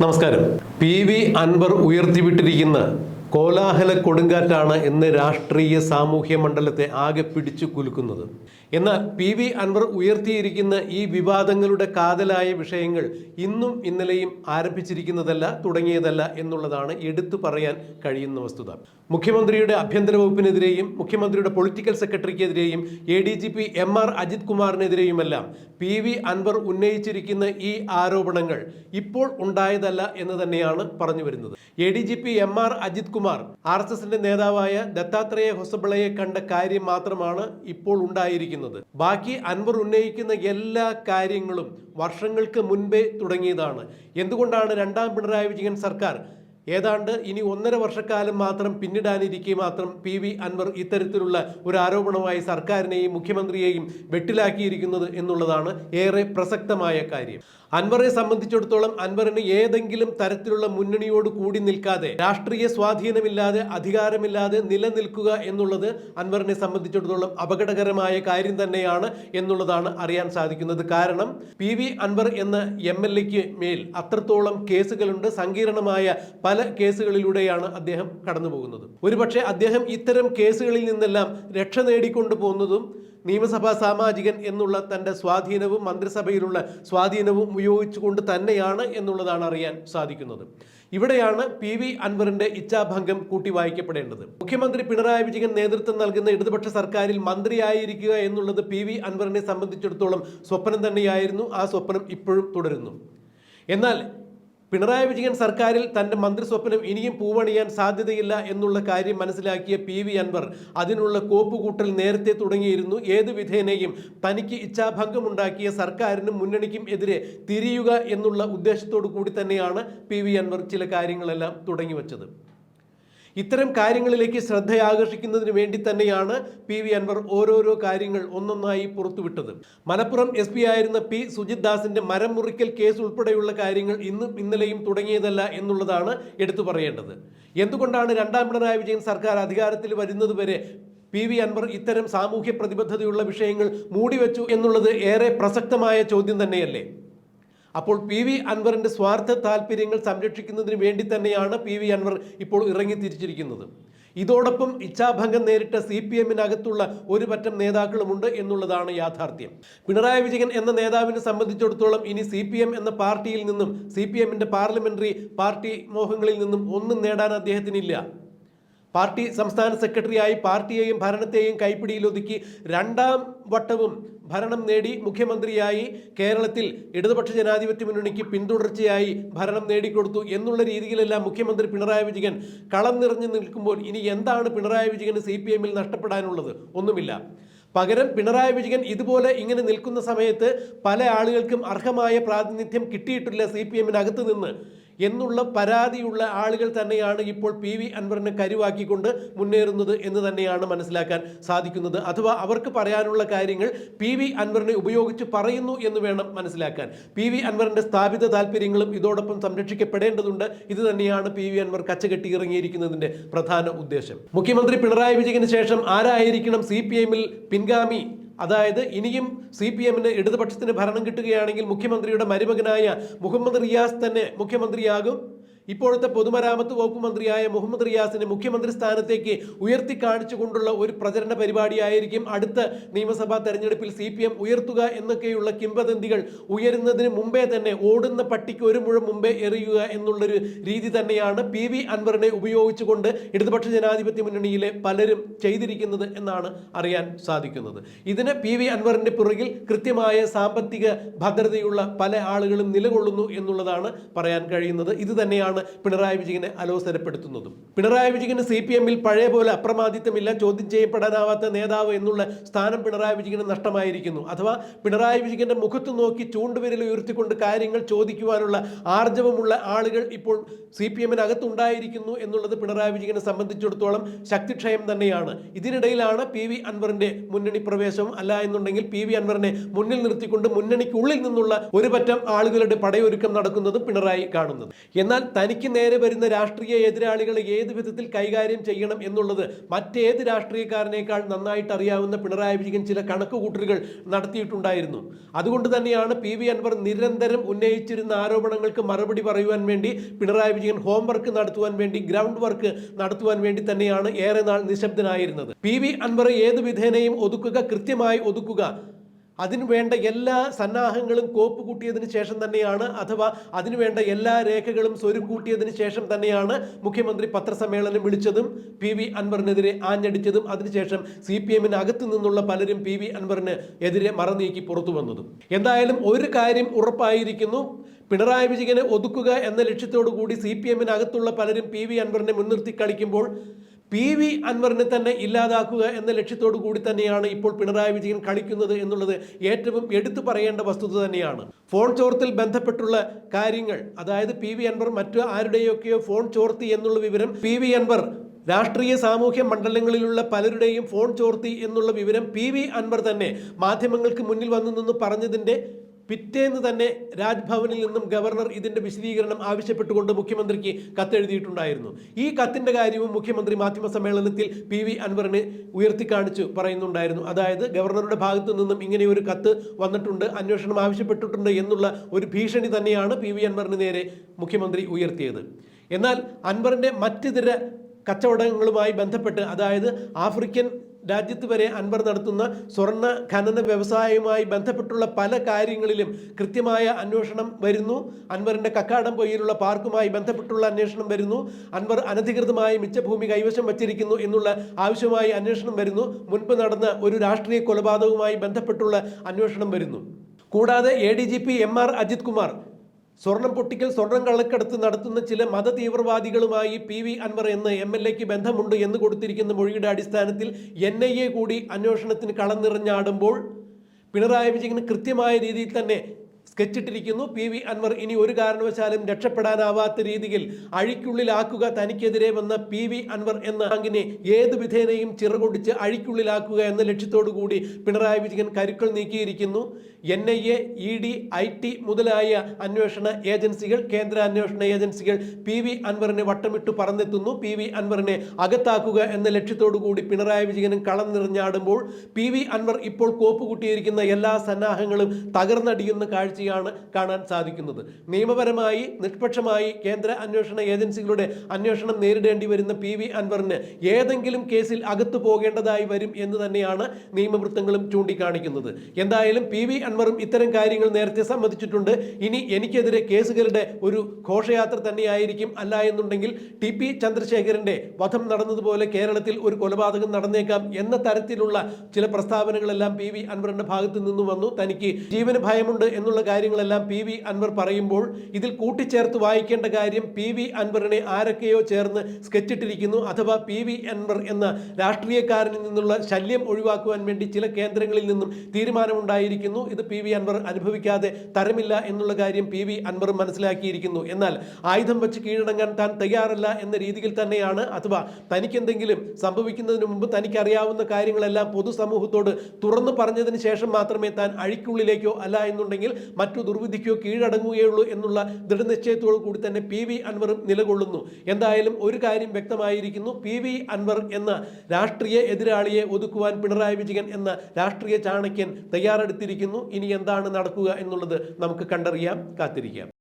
നമസ്കാരം. P V Anwar ഉയർത്തിവിട്ടിരിക്കുന്ന കോലാഹല കൊടുങ്കാറ്റാണ് ഇന്ന് രാഷ്ട്രീയ സാമൂഹ്യ മണ്ഡലത്തെ ആകെ പിടിച്ചു കുലുക്കുന്നത്. എന്നാൽ പി വി അൻവർ ഉയർത്തിയിരിക്കുന്ന ഈ വിവാദങ്ങളുടെ കാതലായ വിഷയങ്ങൾ ഇന്നും ഇന്നലെയും ആരംഭിച്ചിരിക്കുന്നതല്ല തുടങ്ങിയതല്ല എന്നുള്ളതാണ് എടുത്തു പറയാൻ കഴിയുന്ന വസ്തുത. മുഖ്യമന്ത്രിയുടെ ആഭ്യന്തര വകുപ്പിനെതിരെയും മുഖ്യമന്ത്രിയുടെ political സെക്രട്ടറിക്കെതിരെയും A D G P M R Ajith കുമാറിനെതിരെയുമെല്ലാം P V Anwar ഉന്നയിച്ചിരിക്കുന്ന ഈ ആരോപണങ്ങൾ ഇപ്പോൾ ഉണ്ടായതല്ല എന്ന് തന്നെയാണ് പറഞ്ഞു വരുന്നത്. A D G P M R Ajith Kumar R S എസിന്റെ നേതാവായ ദത്താത്രേയ ഹൊസബിളയെ കണ്ട കാര്യം മാത്രമാണ് ഇപ്പോൾ ഉണ്ടായിരിക്കുന്നത്. ബാക്കി അൻവർ ഉന്നയിക്കുന്ന എല്ലാ കാര്യങ്ങളും വർഷങ്ങൾക്ക് മുൻപേ തുടങ്ങിയതാണ്. എന്തുകൊണ്ടാണ് രണ്ടാം പിണറായി വിജയൻ സർക്കാർ ഏതാണ്ട് ഇനി ഒന്നര വർഷക്കാലം മാത്രം പിന്നിടാനിരിക്കെ മാത്രം പി വി അൻവർ ഇത്തരത്തിലുള്ള ഒരു ആരോപണമായി സർക്കാരിനെയും മുഖ്യമന്ത്രിയെയും വെട്ടിലാക്കിയിരിക്കുന്നത് എന്നുള്ളതാണ് ഏറെ പ്രസക്തമായ കാര്യം. അൻവറെ സംബന്ധിച്ചിടത്തോളം അൻവറിന് ഏതെങ്കിലും തരത്തിലുള്ള മുന്നണിയോട് കൂടി നിൽക്കാതെ രാഷ്ട്രീയ സ്വാധീനമില്ലാതെ അധികാരമില്ലാതെ നിലനിൽക്കുക എന്നുള്ളത് അൻവറിനെ സംബന്ധിച്ചിടത്തോളം അപകടകരമായ കാര്യം തന്നെയാണ് എന്നുള്ളതാണ് അറിയാൻ സാധിക്കുന്നത്. കാരണം പി വി അൻവർ എന്ന എം എൽ എക്ക് മേൽ അത്രത്തോളം കേസുകളുണ്ട്. സങ്കീർണമായ പല കേസുകളിലൂടെയാണ് അദ്ദേഹം കടന്നു പോകുന്നത് ഒരുപക്ഷെ അദ്ദേഹം ഇത്തരം കേസുകളിൽ നിന്നെല്ലാം രക്ഷ നേടിക്കൊണ്ടു പോകുന്നതും നിയമസഭാ സാമാജികൻ എന്നുള്ള തന്റെ സ്വാധീനവും മന്ത്രിസഭയിലുള്ള സ്വാധീനവും ഉപയോഗിച്ചുകൊണ്ട് തന്നെയാണ് എന്നുള്ളതാണ് അറിയാൻ സാധിക്കുന്നത്. ഇവിടെയാണ് പി വി അൻവറിന്റെ ഇച്ഛാഭംഗം കൂട്ടി വായിക്കപ്പെടേണ്ടത്. മുഖ്യമന്ത്രി പിണറായി വിജയൻ നേതൃത്വം നൽകുന്ന ഇടതുപക്ഷ സർക്കാരിൽ മന്ത്രിയായിരിക്കുക എന്നുള്ളത് പി വി അൻവറിനെ സംബന്ധിച്ചിടത്തോളം സ്വപ്നം തന്നെയായിരുന്നു. ആ സ്വപ്നം ഇപ്പോഴും തുടരുന്നു. എന്നാൽ പിണറായി വിജയൻ സർക്കാരിൽ തന്റെ മന്ത്രിസ്വപ്നം ഇനിയും പൂവണിയാൻ സാധ്യതയില്ല എന്നുള്ള കാര്യം മനസ്സിലാക്കിയ പി വി അൻവർ അതിനുള്ള കോപ്പുകൂട്ടൽ നേരത്തെ തുടങ്ങിയിരുന്നു. ഏത് വിധേനയും തനിക്ക് ഇച്ഛാഭംഗമുണ്ടാക്കിയ സർക്കാരിനും മുന്നണിക്കും എതിരെ തിരിയുക എന്നുള്ള ഉദ്ദേശത്തോടു കൂടി തന്നെയാണ് പി വി അൻവർ ചില കാര്യങ്ങളെല്ലാം തുടങ്ങി വച്ചത് ഇത്തരം കാര്യങ്ങളിലേക്ക് ശ്രദ്ധയാകർഷിക്കുന്നതിന് വേണ്ടി തന്നെയാണ് പി വി അൻവർ ഓരോരോ കാര്യങ്ങൾ ഒന്നൊന്നായി പുറത്തുവിട്ടത്. മലപ്പുറം എസ് പി ആയിരുന്ന പി സുജിത് ദാസിന്റെ മരം മുറിക്കൽ കേസ് ഉൾപ്പെടെയുള്ള കാര്യങ്ങൾ ഇന്നും ഇന്നലെയും തുടങ്ങിയതല്ല എന്നുള്ളതാണ് എടുത്തു പറയേണ്ടത്. എന്തുകൊണ്ടാണ് രണ്ടാം പിണറായി വിജയൻ സർക്കാർ അധികാരത്തിൽ വരുന്നത് വരെ പി വി അൻവർ ഇത്തരം സാമൂഹ്യ പ്രതിബദ്ധതയുള്ള വിഷയങ്ങൾ മൂടിവെച്ചു എന്നുള്ളത് ഏറെ പ്രസക്തമായ ചോദ്യം തന്നെയല്ലേ? അപ്പോൾ പി വി അൻവറിന്റെ സ്വാർത്ഥ താല്പര്യങ്ങൾ സംരക്ഷിക്കുന്നതിന് വേണ്ടി തന്നെയാണ് പി വി അൻവർ ഇപ്പോൾ ഇറങ്ങി തിരിച്ചിരിക്കുന്നത്. ഇതോടൊപ്പം ഇച്ഛാഭംഗം നേരിട്ട സി പി എമ്മിനകത്തുള്ള ഒരു പറ്റം നേതാക്കളുമുണ്ട് എന്നുള്ളതാണ് യാഥാർത്ഥ്യം. പിണറായി വിജയൻ എന്ന നേതാവിനെ സംബന്ധിച്ചിടത്തോളം ഇനി സി പി എം എന്ന പാർട്ടിയിൽ നിന്നും സി പി എമ്മിന്റെ പാർലമെന്ററി പാർട്ടി മോഹങ്ങളിൽ നിന്നും ഒന്നും നേടാൻ അദ്ദേഹത്തിനില്ല പാർട്ടി സംസ്ഥാന സെക്രട്ടറിയായി പാർട്ടിയെയും ഭരണത്തെയും കൈപ്പിടിയിലൊതുക്കി രണ്ടാം വട്ടവും ഭരണം നേടി മുഖ്യമന്ത്രിയായി കേരളത്തിൽ ഇടതുപക്ഷ ജനാധിപത്യ മുന്നണിക്ക് പിന്തുടർച്ചയായി ഭരണം നേടിക്കൊടുത്തു എന്നുള്ള രീതിയിലെല്ലാം മുഖ്യമന്ത്രി പിണറായി വിജയൻ കളം നിറഞ്ഞു നിൽക്കുമ്പോൾ ഇനി എന്താണ് പിണറായി വിജയന് സി പി എമ്മിൽ നഷ്ടപ്പെടാനുള്ളത്? ഒന്നുമില്ല. പകരം പിണറായി വിജയൻ ഇതുപോലെ ഇങ്ങനെ നിൽക്കുന്ന സമയത്ത് പല ആളുകൾക്കും അർഹമായ പ്രാതിനിധ്യം കിട്ടിയിട്ടില്ല സി പി എമ്മിനകത്ത് നിന്ന്. എന്നുള്ള പരാതിയുള്ള ആളുകൾ തന്നെയാണ് ഇപ്പോൾ പി വി അൻവറിനെ കരുവാക്കിക്കൊണ്ട് മുന്നേറുന്നത് എന്ന് തന്നെയാണ് മനസ്സിലാക്കാൻ സാധിക്കുന്നത്. അഥവാ അവർക്ക് പറയാനുള്ള കാര്യങ്ങൾ പി വി അൻവറിനെ ഉപയോഗിച്ച് പറയുന്നു എന്ന് വേണം മനസ്സിലാക്കാൻ. പി വി അൻവറിന്റെ സ്ഥാപിത താല്പര്യങ്ങളും ഇതോടൊപ്പം സംരക്ഷിക്കപ്പെടേണ്ടതുണ്ട്. ഇത് തന്നെയാണ് പി വി അൻവർ കച്ചകെട്ടി ഇറങ്ങിയിരിക്കുന്നതിന്റെ പ്രധാന ഉദ്ദേശം. മുഖ്യമന്ത്രി പിണറായി വിജയന് ശേഷം ആരായിരിക്കണം സി പി എമ്മിൽ പിൻഗാമി? അതായത് ഇനിയും സി പി എമ്മിന് ഇടതുപക്ഷത്തിന് ഭരണം കിട്ടുകയാണെങ്കിൽ മുഖ്യമന്ത്രിയുടെ മരുമകനായ മുഹമ്മദ് റിയാസ് തന്നെ മുഖ്യമന്ത്രിയാകും. ഇപ്പോഴത്തെ പൊതുമരാമത്ത് വകുപ്പ് മന്ത്രിയായ മുഹമ്മദ് റിയാസിനെ മുഖ്യമന്ത്രി സ്ഥാനത്തേക്ക് ഉയർത്തി കാണിച്ചുകൊണ്ടുള്ള ഒരു പ്രചരണ പരിപാടിയായിരിക്കും അടുത്ത നിയമസഭാ തെരഞ്ഞെടുപ്പിൽ സി പി എം ഉയർത്തുക എന്നൊക്കെയുള്ള കിംവദന്തികൾ ഉയരുന്നതിന് മുമ്പേ തന്നെ ഓടുന്ന പട്ടിക്ക് ഒരു മുഴം മുമ്പേ എറിയുക എന്നുള്ളൊരു രീതി തന്നെയാണ് പി വി അൻവറിനെ ഉപയോഗിച്ചുകൊണ്ട് ഇടതുപക്ഷ ജനാധിപത്യ മുന്നണിയിലെ പലരും ചെയ്തിരിക്കുന്നത് എന്നാണ് അറിയാൻ സാധിക്കുന്നത്. ഇതിന് പി വി അൻവറിന്റെ പുറകിൽ കൃത്യമായ സാമ്പത്തിക ഭദ്രതയുള്ള പല ആളുകളും നിലകൊള്ളുന്നു എന്നുള്ളതാണ് പറയാൻ കഴിയുന്നത്. ഇത് തന്നെയാണ് പിണറായി വിജയനെ അലോസരപ്പെടുത്തുന്നതും? പിണറായി വിജയന് സി പി എമ്മിൽ പഴയ പോലെ അപ്രമാദിത്വമില്ല ചോദ്യം ചെയ്യപ്പെടാനാവാത്ത നേതാവ് എന്നുള്ള സ്ഥാനം പിണറായി വിജയന് നഷ്ടമായിരിക്കുന്നു. അഥവാ പിണറായി വിജയന്റെ മുഖത്ത് നോക്കി ചൂണ്ടുവിരൽ ഉയർത്തിക്കൊണ്ട് കാര്യങ്ങൾ ചോദിക്കുവാനുള്ള ആർജവമുള്ള ആളുകൾ ഇപ്പോൾ സി പി എമ്മിനകത്തുണ്ടായിരിക്കുന്നു എന്നുള്ളത് പിണറായി വിജയനെ സംബന്ധിച്ചിടത്തോളം ശക്തിക്ഷയം തന്നെയാണ്. ഇതിനിടയിലാണ് പി വി അൻവറിന്റെ മുന്നണി പ്രവേശം. അല്ല എന്നുണ്ടെങ്കിൽ പി വി അൻവറിനെ മുന്നിൽ നിർത്തിക്കൊണ്ട് മുന്നണിക്കുള്ളിൽ നിന്നുള്ള ഒരു പറ്റം ആളുകളുടെ പടയൊരുക്കം നടക്കുന്നത് പിണറായി കാണുന്നത്. എന്നാൽ തനിക്ക് നേരെ വരുന്ന രാഷ്ട്രീയ എതിരാളികളെ ഏത് വിധത്തിൽ കൈകാര്യം ചെയ്യണം എന്നുള്ളത് മറ്റേത് രാഷ്ട്രീയക്കാരനേക്കാൾ നന്നായിട്ട് അറിയാവുന്ന പിണറായി വിജയൻ ചില കണക്കുകൂട്ടലുകൾ നടത്തിയിട്ടുണ്ടായിരുന്നു. അതുകൊണ്ട് തന്നെയാണ് പി വി അൻവർ നിരന്തരം ഉന്നയിച്ചിരുന്ന ആരോപണങ്ങൾക്ക് മറുപടി പറയുവാൻ വേണ്ടി പിണറായി വിജയൻ ഹോംവർക്ക് നടത്തുവാൻ വേണ്ടി ഗ്രൗണ്ട് വർക്ക് നടത്തുവാൻ വേണ്ടി തന്നെയാണ് ഏറെ നാൾ നിശബ്ദനായിരുന്നത്. പി വി അൻവർ ഏത് വിധേനയും ഒതുക്കുക കൃത്യമായി ഒതുക്കുക അതിനു വേണ്ട എല്ലാ സന്നാഹങ്ങളും കോപ്പ് കൂട്ടിയതിന് ശേഷം തന്നെയാണ് അഥവാ അതിന് വേണ്ട എല്ലാ രേഖകളും സ്വരുക്കൂട്ടിയതിന് ശേഷം തന്നെയാണ് മുഖ്യമന്ത്രി പത്രസമ്മേളനം വിളിച്ചതും പി വി അൻവറിനെതിരെ ആഞ്ഞടിച്ചതും അതിനുശേഷം സി പി എമ്മിന് അകത്തു നിന്നുള്ള പലരും പി വി അൻവറിന് എതിരെ മറനീക്കി പുറത്തു വന്നതും. എന്തായാലും ഒരു കാര്യം ഉറപ്പായിരിക്കുന്നു പിണറായി വിജയനെ ഒതുക്കുക എന്ന ലക്ഷ്യത്തോടു കൂടി സി പി എമ്മിനകത്തുള്ള പലരും പി വി അൻവറിനെ മുൻനിർത്തി കളിക്കുമ്പോൾ പി വി അൻവറിനെ തന്നെ ഇല്ലാതാക്കുക എന്ന ലക്ഷ്യത്തോടു കൂടി തന്നെയാണ് ഇപ്പോൾ പിണറായി വിജയൻ കളിക്കുന്നത് എന്നുള്ളത് ഏറ്റവും എടുത്തു പറയേണ്ട വസ്തുത തന്നെയാണ്. ഫോൺ ചോർത്തിൽ ബന്ധപ്പെട്ടുള്ള കാര്യങ്ങൾ അതായത് പി വി അൻവർ മറ്റു ആരുടെയൊക്കെയോ ഫോൺ ചോർത്തി എന്നുള്ള വിവരം പി വി അൻവർ രാഷ്ട്രീയ സാമൂഹ്യ മണ്ഡലങ്ങളിലുള്ള പലരുടെയും ഫോൺ ചോർത്തി എന്നുള്ള വിവരം പി വി അൻവർ തന്നെ മാധ്യമങ്ങൾക്ക് മുന്നിൽ വന്നു നിന്ന് പറഞ്ഞതിന്റെ പിറ്റേന്ന് തന്നെ രാജ്ഭവനിൽ നിന്നും ഗവർണർ ഇതിന്റെ വിശദീകരണം ആവശ്യപ്പെട്ടുകൊണ്ട് മുഖ്യമന്ത്രിക്ക് കത്തെഴുതിയിട്ടുണ്ടായിരുന്നു. ഈ കത്തിന്റെ കാര്യവും മുഖ്യമന്ത്രി മാധ്യമ സമ്മേളനത്തിൽ പി വി അൻവറിന് ഉയർത്തിക്കാണിച്ചു പറയുന്നുണ്ടായിരുന്നു. അതായത് ഗവർണറുടെ ഭാഗത്തു നിന്നും ഇങ്ങനെ ഒരു കത്ത് വന്നിട്ടുണ്ട് അന്വേഷണം ആവശ്യപ്പെട്ടിട്ടുണ്ട് എന്നുള്ള ഒരു ഭീഷണി തന്നെയാണ് പി വി അൻവറിന് നേരെ മുഖ്യമന്ത്രി ഉയർത്തിയത്. എന്നാൽ അൻവറിന്റെ മറ്റിതര കച്ചവടങ്ങളുമായി ബന്ധപ്പെട്ട് അതായത് ആഫ്രിക്കൻ രാജ്യത്ത് വരെ അൻവർ നടത്തുന്ന സ്വർണ ഖനന വ്യവസായവുമായി ബന്ധപ്പെട്ടുള്ള പല കാര്യങ്ങളിലും കൃത്യമായ അന്വേഷണം വരുന്നു. അൻവറിന്റെ കക്കാടം പൊയ്യിലുള്ള പാർക്കുമായി ബന്ധപ്പെട്ടുള്ള അന്വേഷണം വരുന്നു. അൻവർ അനധികൃതമായി മിച്ചഭൂമി കൈവശം വച്ചിരിക്കുന്നു എന്നുള്ള ആവശ്യമായി അന്വേഷണം വരുന്നു. മുൻപ് നടന്ന ഒരു രാഷ്ട്രീയ കൊലപാതകവുമായി ബന്ധപ്പെട്ടുള്ള അന്വേഷണം വരുന്നു. കൂടാതെ A D G P M R Ajith Kumar സ്വർണം പൊട്ടിക്കൽ സ്വർണം കള്ളക്കടത്ത് നടത്തുന്ന ചില മത തീവ്രവാദികളുമായി പി വി അൻവർ എന്ന് എം എൽ എക്ക് ബന്ധമുണ്ട് എന്ന് കൊടുത്തിരിക്കുന്ന മൊഴിയുടെ അടിസ്ഥാനത്തിൽ എൻ ഐ എ കൂടി അന്വേഷണത്തിന് കളം നിറഞ്ഞാടുമ്പോൾ പിണറായി വിജയന് കൃത്യമായ രീതിയിൽ തന്നെ സ്കെച്ചിട്ടിരിക്കുന്നു. പി വി അൻവർ ഇനി ഒരു കാരണവശാലും രക്ഷപ്പെടാനാവാത്ത രീതിയിൽ അഴിക്കുള്ളിലാക്കുക തനിക്കെതിരെ വന്ന പി വി അൻവർ എന്ന അങ്കിനെ ഏത് വിധേനയും ചിറകൊടിച്ച് അഴിക്കുള്ളിലാക്കുക എന്ന ലക്ഷ്യത്തോടു കൂടി പിണറായി വിജയൻ കരുക്കൾ നീക്കിയിരിക്കുന്നു. N I A E D I T മുതലായ അന്വേഷണ ഏജൻസികൾ കേന്ദ്ര അന്വേഷണ ഏജൻസികൾ പി വി അൻവറിനെ വട്ടമിട്ട് പറന്നെത്തുന്നു. പി വി അൻവറിനെ അകത്താക്കുക എന്ന ലക്ഷ്യത്തോടു കൂടി പിണറായി വിജയനും കളം നിറഞ്ഞാടുമ്പോൾ പി വി അൻവർ ഇപ്പോൾ കോപ്പുകുട്ടിയിരിക്കുന്ന എല്ലാ സന്നാഹങ്ങളും തകർന്നടിയുന്ന കാഴ്ചയാണ് കാണാൻ സാധിക്കുന്നത്. നിയമപരമായി നിഷ്പക്ഷമായി കേന്ദ്ര അന്വേഷണ ഏജൻസികളുടെ അന്വേഷണം നേരിടേണ്ടി വരുന്ന പി വി അൻവറിന് ഏതെങ്കിലും കേസിൽ അകത്തു പോകേണ്ടതായി വരും എന്ന് തന്നെയാണ് നിയമവൃത്തങ്ങളും ചൂണ്ടിക്കാണിക്കുന്നത്. എന്തായാലും പി വി അൻവറും ഇത്തരം കാര്യങ്ങൾ നേരത്തെ സമ്മതിച്ചിട്ടുണ്ട്. ഇനി എനിക്കെതിരെ കേസുകളുടെ ഒരു ഘോഷയാത്ര തന്നെയായിരിക്കും അല്ല എന്നുണ്ടെങ്കിൽ ടി പി ചന്ദ്രശേഖരന്റെ വധം നടന്നതുപോലെ കേരളത്തിൽ ഒരു കൊലപാതകം നടന്നേക്കാം എന്ന തരത്തിലുള്ള ചില പ്രസ്താവനകളെല്ലാം പി വി അൻവറിന്റെ ഭാഗത്തു നിന്നും വന്നു. തനിക്ക് ജീവന് ഭയമുണ്ട് എന്നുള്ള കാര്യങ്ങളെല്ലാം പി വി അൻവർ പറയുമ്പോൾ ഇതിൽ കൂട്ടിച്ചേർത്ത് വായിക്കേണ്ട കാര്യം പി വി അൻവറിനെ ആരൊക്കെയോ ചേർന്ന് സ്കെച്ചിട്ടിരിക്കുന്നു അഥവാ പി വി അൻവർ എന്ന രാഷ്ട്രീയക്കാരനിൽ നിന്നുള്ള ശല്യം ഒഴിവാക്കുവാൻ വേണ്ടി ചില കേന്ദ്രങ്ങളിൽ നിന്നും തീരുമാനമുണ്ടായിരിക്കുന്നു. ഇത് പി വി അൻവർ അനുഭവിക്കാതെ തരമില്ല എന്നുള്ള കാര്യം പി വി അൻവർ മനസ്സിലാക്കിയിരിക്കുന്നു. എന്നാൽ ആയുധം വെച്ച് കീഴടങ്ങാൻ താൻ തയ്യാറല്ല എന്ന രീതിയിൽ തന്നെയാണ് അഥവാ തനിക്കെന്തെങ്കിലും സംഭവിക്കുന്നതിന് മുമ്പ് തനിക്കറിയാവുന്ന കാര്യങ്ങളെല്ലാം പൊതുസമൂഹത്തോട് തുറന്നു പറഞ്ഞതിന് ശേഷം മാത്രമേ താൻ അഴിക്കുള്ളിലേക്കോ അല്ല എന്നുണ്ടെങ്കിൽ മറ്റു ദുർവിധിക്കോ കീഴടങ്ങുകയുള്ളൂ എന്നുള്ള ദൃഢനിശ്ചയത്തോടു കൂടി തന്നെ പി വി അൻവറും നിലകൊള്ളുന്നു. എന്തായാലും ഒരു കാര്യം വ്യക്തമായിരിക്കുന്നു. പി വി അൻവർ എന്ന രാഷ്ട്രീയ എതിരാളിയെ ഒതുക്കുവാൻ പിണറായി വിജയൻ എന്ന രാഷ്ട്രീയ ചാണക്യൻ തയ്യാറെടുത്തിരിക്കുന്നു. ഇനി എന്താണ് നടക്കുക എന്നുള്ളത് നമുക്ക് കണ്ടറിയാം കാത്തിരിക്കാം.